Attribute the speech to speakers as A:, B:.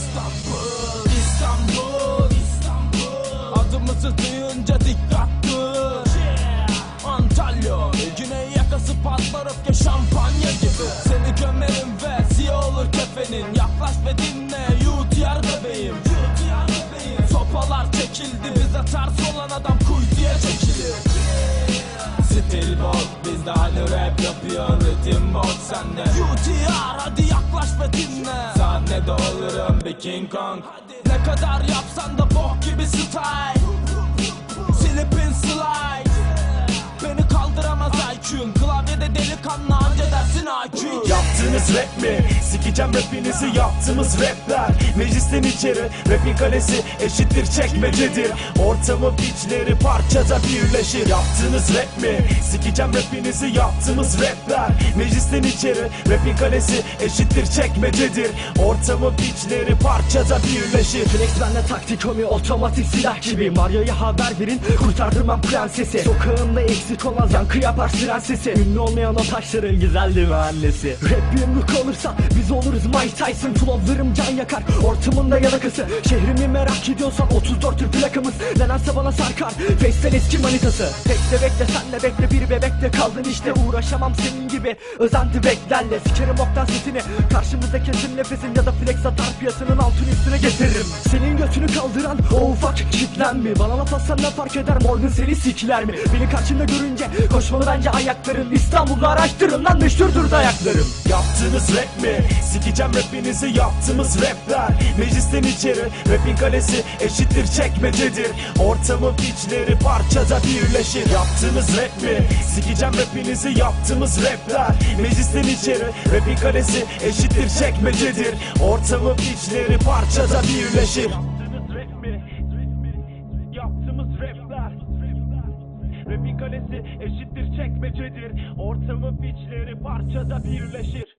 A: İstanbul İstanbul İstanbul. Adımızı duyunca dikkat dur. Yeah. Antalya Güney yakası patlar öfke şampanya gibi. Seni gömerim ve siyah olur kefenin. Yaklaş ve dinle UTR bebeğim. UTR bebeğim. Sopalar çekildi bize ters olan adam kuytuya çekilir. Yeah. Stil bol biz de hani rap yapıyor ritim bol sende. UTR hadi yak King Kong. Ne kadar yapsan da bok gibi style. Slip and slide Beni kaldıramaz IQ'un Klavyede delikanlı anca dersin IQ Yaptığınız
B: rap mi? Sikeceğim rapinizi yaptığımız rapler. Meclisten içeri rapin kalesi eşittir çekmecedir. Ortamı biçleri parçada birleşir. Yaptığınız rap mi? Sikeceğim rapinizi yaptığımız rapler. Meclisten içeri rapin kalesi eşittir çekmecedir. Ortamı biçleri parçada birleşir.
C: Flex bende taktik homi otomatik silah gibi. Mario'ya haber verin kurtardırmam prensesi. Sokağında eksik olmaz yankı yapar siren sesi. Ünlü olmayan o taşların güzel annesi Rap yumruk olursa biz oluruz. Mike Tyson Flowlarım can yakar. Ortamında yalakası Şehrimi merak ediyorsan 34 tür plakamız. Nedense bana sarkar. Face'ten eski manitası. Bekle bekle sen de bekle. Bir bebekte kaldın işte. Uğraşamam senin gibi. Özendi beklerle. Sikerim oktan sesini. Karşımızda kesin nefesin Ya da flex atar piyasanın altını üstüne getiririm. Senin götünü kaldıran o ufak kitlen mi? Bana laf atsan ne fark eder? Morgan seni sikler mi? Beni karşımda görünce koşmalı bence ayakların. İstanbul'da araştırın lan meşhurdur dayaklarım.
B: Yaptığınız rap mi? Sikeceğim rapinizi yaptığımız rapler. Meclisten içeri rapin kalesi eşittir çekmecedir. Ortamı biçleri parçada birleşir. Yaptığınız rap mi? Sikeceğim rapinizi yaptığımız rapler. Meclisten içeri rapin kalesi eşittir çekmecedir. Ortamı biçleri parçada birleşir. Yaptığınız rap mi? Yaptığımız rapler Rapin kalesi eşittir çekmecedir. Ortamı biçleri parçada birleşir